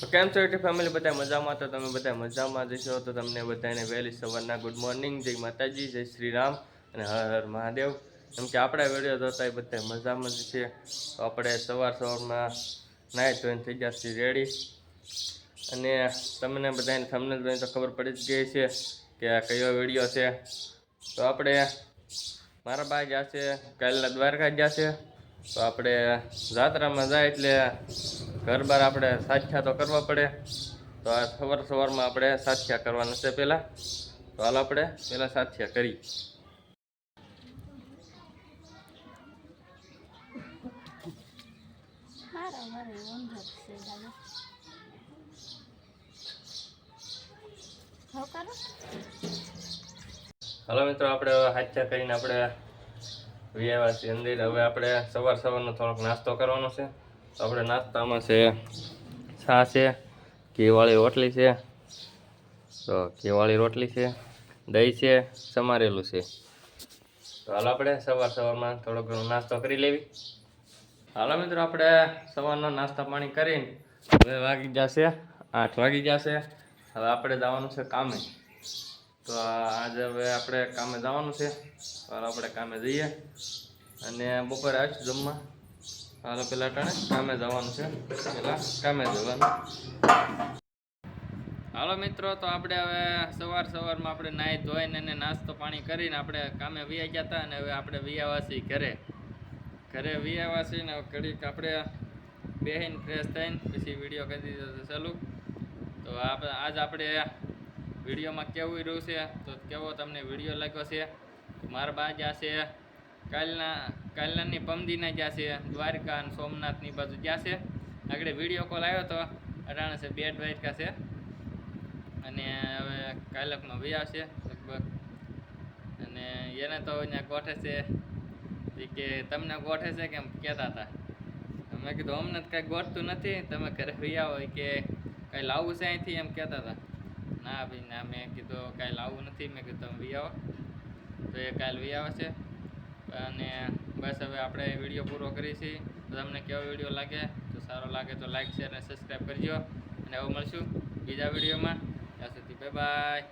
તો કેમ છો યુટ્યુબ ફેમિલી? બધા મજામાં? તો તમે બધા મજામાં જશો તો તમને બધાને વહેલી સવારના ગુડ મોર્નિંગ. જય માતાજી, જય શ્રી રામ અને હર હર મહાદેવ. કેમ કે આપણા વીડિયો જોતા એ બધા મજામાં જ છે. તો આપણે સવાર સવારમાં નાહી ધોઈને થઈ ગયા રેડી અને તમને બધાને તમને તો ખબર પડી જ ગઈ છે કે આ કયો વીડિયો છે. તો આપણે મારા બા ગયા છે, કાલના દ્વારકા ગયા તો આપણે જાત્રામાં જાય એટલે ઘર બાર આપણે સાચ્યા તો કરવા પડે. તો આ સવાર સવારમાં આપણે સાચ્યા કરવાના છે પહેલાં તો હાલ આપણે પહેલાં સાચ્યા કરી. હાલો મિત્રો આપણે હવે કરીને આપણે વ્યાવા છીએ અંદર. હવે આપણે સવાર સવારનો થોડોક નાસ્તો કરવાનો છે. આપણે નાસ્તામાં છે છા છે, ઘીવાળી રોટલી છે. તો ઘીવાળી રોટલી છે, દહીં છે, સમારેલું છે. તો હાલ આપણે સવાર સવારમાં થોડો ઘણો નાસ્તો કરી લેવી. હાલો મિત્રો, આપણે સવારનો નાસ્તા પાણી કરીને હવે વાગી જશે, આઠ વાગી જશે. હવે આપણે જવાનું છે કામે. તો આજે હવે આપણે કામે જવાનું છે. હાલ આપણે કામે જઈએ. અને બપોરે આવીશું જમવા. હાલો પેલા ટાણે કામે જવાનું છે. પેલા કામે જવાનું. હાલો મિત્રો, તો આપણે હવે સવાર સવારમાં આપણે નાહી ધોઈને અને નાસ્તો પાણી કરીને આપણે કામે વિયા ગયા હતા અને હવે આપણે વિયાવાસી ઘરે. ઘરે વિયાવાસી ને ઘડીક આપણે બેહીને ફ્રેશ થઈને પછી વીડિયો કરી દીધો ચાલુ. તો આપણે આજ આપણે વિડીયોમાં કેવું રહ્યું છે, તો કેવો તમને વીડિયો લાગ્યો છે, મારા બા જ્યાં છે, કાલના, કાલનાની પમદીના જ્યાં છે, દ્વારકા અને સોમનાથની બાજુ જ્યાં છે. આગળ વીડિયો કોલ આવ્યો તો અટાણે છે બે દ્વારકા છે. અને હવે કાલકમાં વી આવશે લગભગ. અને એને તો અહીંયા ગોઠે છે કે તમને ગોઠે છે કેમ કહેતા હતા. મેં કીધું અમને કાંઈ ગોઠતું નથી, તમે ઘરે વી આવો કે કાંઈ લાવવું છે અહીંથી એમ કહેતા હતા. ના ભાઈ, ના, મેં કીધું કાલ આવું નથી, મેં કીધું તમે વી આવો. તો એ કાલ વી આવે છે. અને બસ હવે આપણે વીડિયો પૂરો કરીએ છીએ. તો તમને કેવો વીડિયો લાગે? તો સારો લાગે તો લાઇક શેર અને સબસ્ક્રાઈબ કરજો. અને હવે મળશું બીજા વિડીયોમાં. ત્યાં સુધી બાય બાય